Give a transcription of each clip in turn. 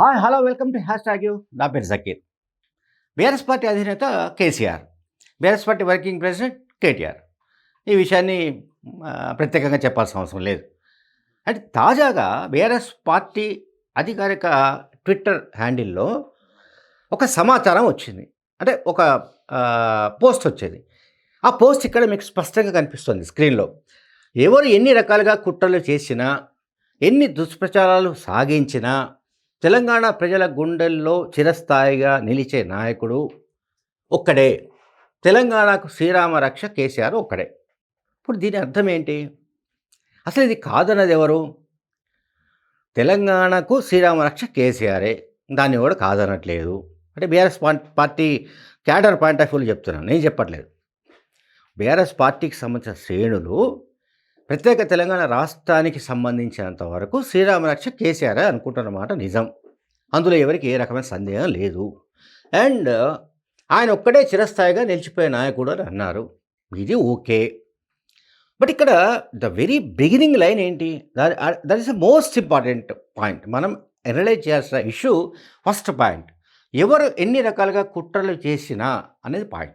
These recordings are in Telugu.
Hi hello welcome to hashtag U. నా పేరు జకీర్. బీఆర్ఎస్ పార్టీ అధినేత KCR. BRS party working president KTR. ఈ విషయాన్ని ప్రత్యేకంగా చెప్పాల్సిన అవసరం లేదు. అంటే తాజాగా బీఆర్ఎస్ పార్టీ అధికారిక ట్విట్టర్ హ్యాండిల్లో ఒక సమాచారం వచ్చింది. అంటే ఒక పోస్ట్ వచ్చేది. ఆ పోస్ట్ ఇక్కడ మీకు స్పష్టంగా కనిపిస్తుంది స్క్రీన్లో. ఎవరు ఎన్ని రకాలుగా కుట్రలు చేసినా ఎన్ని దుష్ప్రచారాలు సాగించినా తెలంగాణ ప్రజల గుండెల్లో చిరస్థాయిగా నిలిచే నాయకుడు ఒక్కడే. తెలంగాణకు శ్రీరామ రక్ష కేసీఆర్ ఒక్కడే. ఇప్పుడు దీని అర్థం ఏంటి? అసలు ఇది కాదన్నది ఎవరు? తెలంగాణకు శ్రీరామ రక్ష కేసీఆరే. దాన్ని కూడా కాదనట్లేదు. అంటే BRS party cadre point of వ్యూలో చెప్తున్నాను నేను చెప్పట్లేదు. బీఆర్ఎస్ పార్టీకి సంబంధించిన శ్రేణులు ప్రత్యేక తెలంగాణ రాష్ట్రానికి సంబంధించినంత వరకు శ్రీరామరక్ష కేసీఆర్ అనుకుంటున్నమాట నిజం. అందులో ఎవరికి ఏ రకమైన సందేహం లేదు. అండ్ ఆయన ఒక్కడే చిరస్థాయిగా నిలిచిపోయే నాయకుడు అని అన్నారు. ఇది ఓకే. బట్ ఇక్కడ ద వెరీ బిగినింగ్ లైన్ ఏంటి? That is the most important point. మనం ఎనలైజ్ చేయాల్సిన ఇష్యూ ఫస్ట్ పాయింట్. ఎవరు ఎన్ని రకాలుగా కుట్రలు చేసినా అనేది పాయింట్.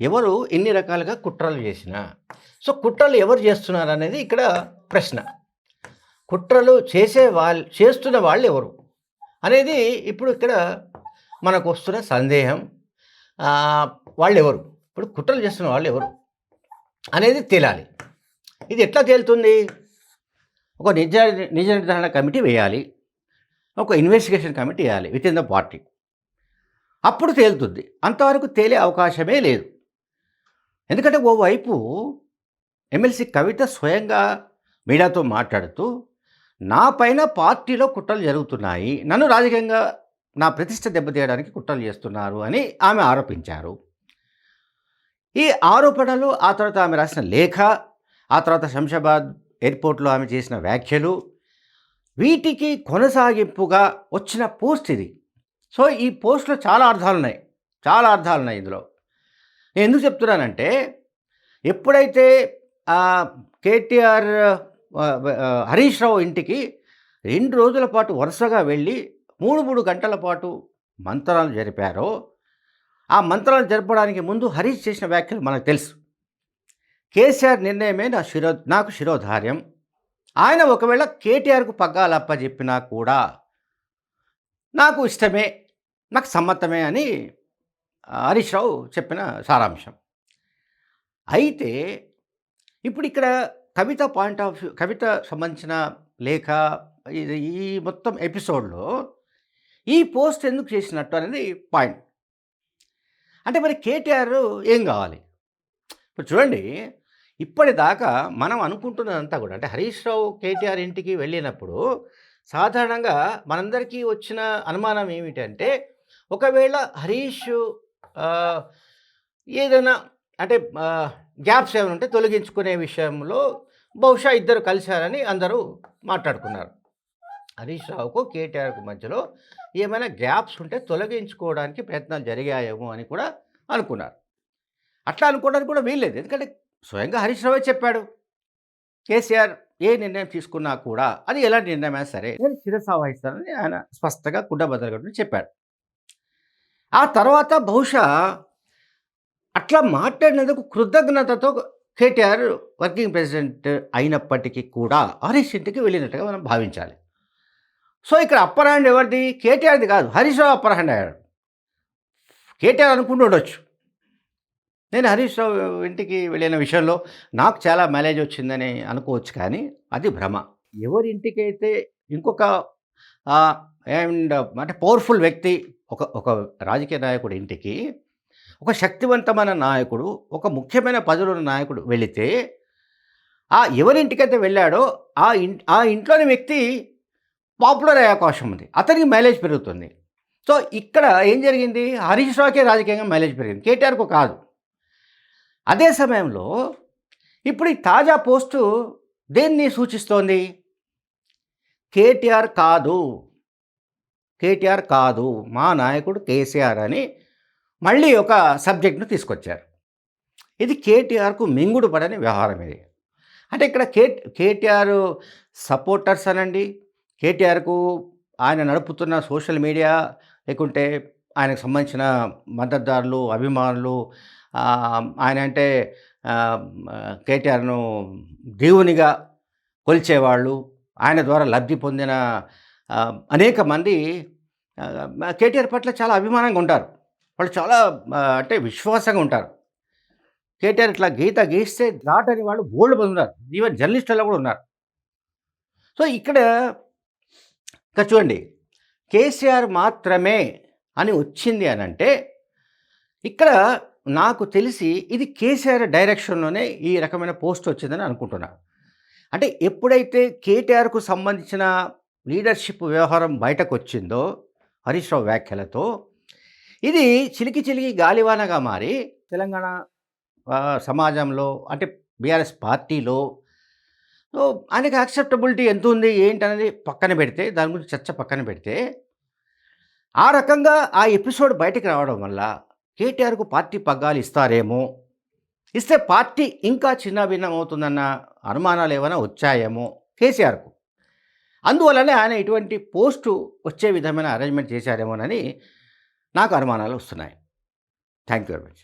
ఎవరు ఎన్ని రకాలుగా కుట్రలు చేసినా. సో కుట్రలు ఎవరు చేస్తున్నారు అనేది ఇక్కడ ప్రశ్న. కుట్రలు చేసే వాళ్ళు చేస్తున్న వాళ్ళు ఎవరు? అనేది ఇప్పుడు ఇక్కడ మనకు వస్తున్న సందేహం. వాళ్ళు ఎవరు? ఇప్పుడు కుట్రలు చేస్తున్న వాళ్ళు ఎవరు? అనేది తేలాలి. ఇది ఎట్లా తేలుతుంది? ఒక నిజ నిజ నిర్ధారణ కమిటీ వేయాలి. ఒక ఇన్వెస్టిగేషన్ కమిటీ వేయాలి. Within the party. అప్పుడు తేలుతుంది. అంతవరకు తేలే అవకాశమే లేదు. ఎందుకంటే ఓవైపు ఎమ్మెల్సీ కవిత స్వయంగా మీడియాతో మాట్లాడుతూ నా పైన పార్టీలో కుట్రలు జరుగుతున్నాయి. నన్ను రాజకీయంగా నా ప్రతిష్ట దెబ్బతీయడానికి కుట్రలు చేస్తున్నారు అని ఆమె ఆరోపించారు. ఈ ఆరోపణలు ఆ తర్వాత ఆమె రాసిన లేఖ ఆ తర్వాత శంషాబాద్ ఎయిర్పోర్ట్లో ఆమె చేసిన వ్యాఖ్యలు వీటికి కొనసాగింపుగా వచ్చిన పోస్ట్ ఇది. సో ఈ పోస్ట్లో చాలా అర్థాలు ఉన్నాయి చాలా అర్థాలు ఉన్నాయి ఇందులో. నేను ఎందుకు చెప్తున్నానంటే ఎప్పుడైతే కేటీఆర్ హరీష్ రావు ఇంటికి రెండు రోజుల పాటు వరుసగా వెళ్ళి మూడు మూడు గంటల పాటు మంత్రాలు జరిపారో ఆ మంత్రాలు జరపడానికి ముందు హరీష్ చేసిన వ్యాఖ్యలు మనకు తెలుసు. కేసీఆర్ నిర్ణయమే నా శిరో నాకు శిరోధార్యం. ఆయన ఒకవేళ కేటీఆర్కు పగ్గాలప్ప చెప్పినా కూడా నాకు ఇష్టమే నాకు సమ్మతమే అని హరీష్ రావు చెప్పిన సారాంశం. అయితే ఇప్పుడు ఇక్కడ Kavitha point of view Kavitha సంబంధించిన లేఖ ఇది ఈ మొత్తం ఎపిసోడ్లో ఈ పోస్ట్ ఎందుకు చేసినట్టు అనేది పాయింట్. అంటే మరి కేటీఆర్ ఏం కావాలి? ఇప్పుడు చూడండి ఇప్పటిదాకా మనం అనుకుంటున్నదంతా కూడా అంటే హరీష్ రావు కేటీఆర్ ఇంటికి వెళ్ళినప్పుడు సాధారణంగా మనందరికీ వచ్చిన అనుమానం ఏమిటంటే ఒకవేళ హరీష్ ఏదైనా అంటే గ్యాప్స్ ఏమైనా ఉంటే తొలగించుకునే విషయంలో బహుశా ఇద్దరు కలిశారని అందరూ మాట్లాడుకున్నారు. హరీష్ రావుకు కేటీఆర్కు మధ్యలో ఏమైనా గ్యాప్స్ ఉంటే తొలగించుకోవడానికి ప్రయత్నాలు జరిగాయేమో అని కూడా అనుకున్నారు. అట్లా అనుకోవడానికి కూడా వీల్లేదు. ఎందుకంటే స్వయంగా హరీష్ రావే చెప్పాడు. కేసీఆర్ ఏ నిర్ణయం తీసుకున్నా కూడా అది ఎలాంటి నిర్ణయమైనా సరే నేను శిరస వహిస్తానని ఆయన స్పష్టంగా కుండబద్దలు చెప్పాడు ఆ తర్వాత బహుశా అట్లా మాట్లాడినందుకు కృతజ్ఞతతో కేటీఆర్ వర్కింగ్ ప్రెసిడెంట్ అయినప్పటికీ కూడా హరీష్ ఇంటికి వెళ్ళినట్టుగా మనం భావించాలి. సో ఇక్కడ అప్పర్ హ్యాండ్ ఎవరిది? కేటీఆర్ది కాదు. హరీష్ రావు అప్పర్ హ్యాండ్ అయ్యాడు. కేటీఆర్ అనుకుంటూ ఉండొచ్చు. నేను హరీష్ రావు ఇంటికి వెళ్ళిన విషయంలో నాకు చాలా మైలేజ్ వచ్చిందని అనుకోవచ్చు కానీ అది భ్రమ. ఎవరింటికైతే ఇంకొక అండ్ అంటే పవర్ఫుల్ వ్యక్తి ఒక ఒక రాజకీయ నాయకుడి ఇంటికి ఒక శక్తివంతమైన నాయకుడు ఒక ముఖ్యమైన పదవుల నాయకుడు వెళితే ఆ ఎవరింటికైతే వెళ్ళాడో ఆ ఇం ఆ ఇంట్లోని వ్యక్తి పాపులర్ అయ్యే అవకాశం ఉంది. అతనికి మైలేజ్ పెరుగుతుంది. సో ఇక్కడ ఏం జరిగింది? హరీష్ రావుకే రాజకీయంగా మైలేజ్ పెరిగింది. కేటీఆర్కు కాదు. అదే సమయంలో ఇప్పుడు ఈ తాజా పోస్టు దేన్ని సూచిస్తోంది? కేటీఆర్ కాదు. కేటీఆర్ కాదు మా నాయకుడు కేసీఆర్ అని మళ్ళీ ఒక సబ్జెక్ట్ను తీసుకొచ్చారు. ఇది కేటీఆర్కు మింగుడు పడని వ్యవహారం ఇది. అంటే ఇక్కడ కే కేటీఆర్ సపోర్టర్స్ అనండి. కేటీఆర్కు ఆయన నడుపుతున్న సోషల్ మీడియా లేకుంటే ఆయనకు సంబంధించిన మద్దతుదారులు అభిమానులు ఆయన అంటే కేటీఆర్ను దేవునిగా కొలిచేవాళ్ళు ఆయన ద్వారా లబ్ధి పొందిన అనేక మంది కేటీఆర్ పట్ల చాలా అభిమానంగా ఉంటారు. వాళ్ళు చాలా అంటే విశ్వాసంగా ఉంటారు. కేటీఆర్ ఇట్లా గీత గీస్తే దాటని వాళ్ళు బోల్డ్ మంది ఉన్నారు. ఈవెన్ జర్నలిస్టుల్లో కూడా ఉన్నారు. సో ఇక్కడ ఇక్కడ చూడండి. కేసీఆర్ మాత్రమే అని వచ్చింది అని అంటే ఇక్కడ నాకు తెలిసి ఇది కేసీఆర్ డైరెక్షన్లోనే ఈ రకమైన పోస్ట్ వచ్చిందని అనుకుంటున్నాను అంటే ఎప్పుడైతే కేటీఆర్కు సంబంధించిన లీడర్షిప్ వ్యవహారం బయటకు వచ్చిందో హరీష్ రావు వ్యాఖ్యలతో ఇది చిలికి చిలికి గాలివానగా మారి తెలంగాణ సమాజంలో అంటే బీఆర్ఎస్ పార్టీలో సో ఆయనకి యాక్సెప్టబిలిటీ ఎంత ఉంది ఏంటి అనేది పక్కన పెడితే దాని గురించి చర్చ పక్కన పెడితే ఆ రకంగా ఆ ఎపిసోడ్ బయటకు రావడం వల్ల కేటీఆర్కు పార్టీ పగ్గాలు ఇస్తారేమో ఇస్తే పార్టీ ఇంకా చిన్న భిన్నం అవుతుందన్న అనుమానాలు ఏమైనా వచ్చాయేమో కేసీఆర్కు. అందువల్లనే ఆయన ఇటువంటి పోస్టు వచ్చే విధమైన అరేంజ్మెంట్ చేశారేమోనని నాకు అనుమానాలు వస్తున్నాయి. Thank you very much.